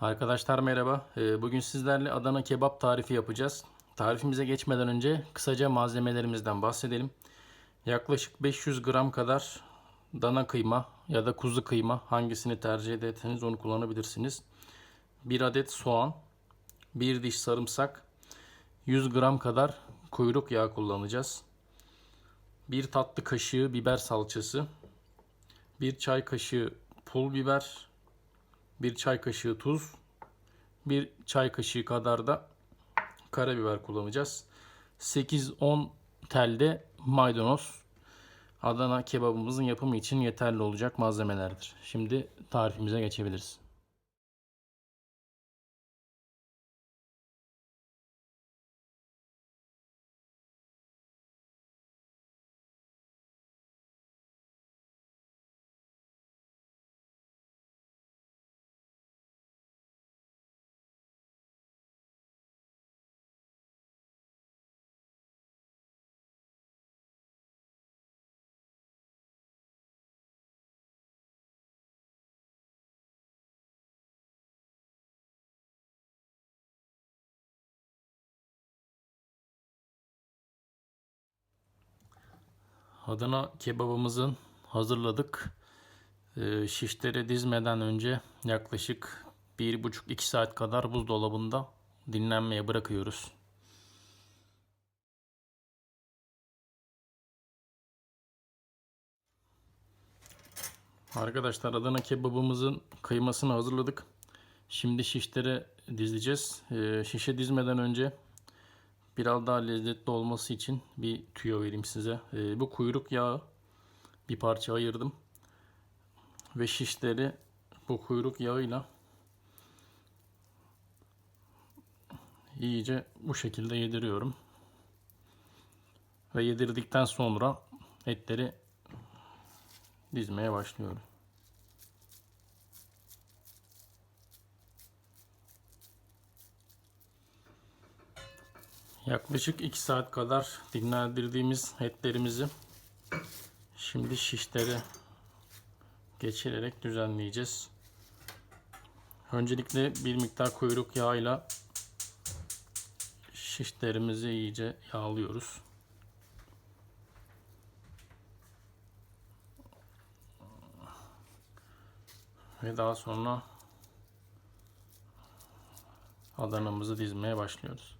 Arkadaşlar merhaba. Ee, Bugün sizlerle Adana kebap tarifi yapacağız. Tarifimize geçmeden önce kısaca malzemelerimizden bahsedelim. Yaklaşık 500 gram kadar dana kıyma ya da kuzu kıyma hangisini tercih ederseniz onu kullanabilirsiniz. 1 adet soğan, 1 diş sarımsak, 100 gram kadar kuyruk yağı kullanacağız. 1 tatlı kaşığı biber salçası, 1 çay kaşığı pul biber, 1 çay kaşığı tuz, 1 çay kaşığı kadar da karabiber kullanacağız. 8-10 telde maydanoz Adana kebabımızın yapımı için yeterli olacak malzemelerdir. Şimdi tarifimize geçebiliriz. Adana kebabımızın hazırladık. Ee, şişleri dizmeden önce yaklaşık 1,5-2 saat kadar buzdolabında dinlenmeye bırakıyoruz. Arkadaşlar Adana kebabımızın kıymasını hazırladık. Şimdi şişlere dizeceğiz. Ee, şişe dizmeden önce biraz daha lezzetli olması için bir tüyo vereyim size. Ee, bu kuyruk yağı bir parça ayırdım. Ve şişleri bu kuyruk yağıyla iyice bu şekilde yediriyorum. Ve yedirdikten sonra etleri dizmeye başlıyorum. Yaklaşık 2 saat kadar dinlendirdiğimiz etlerimizi şimdi şişlere geçirerek düzenleyeceğiz. Öncelikle bir miktar kuyruk yağıyla şişlerimizi iyice yağlıyoruz. Ve daha sonra Adanamızı dizmeye başlıyoruz.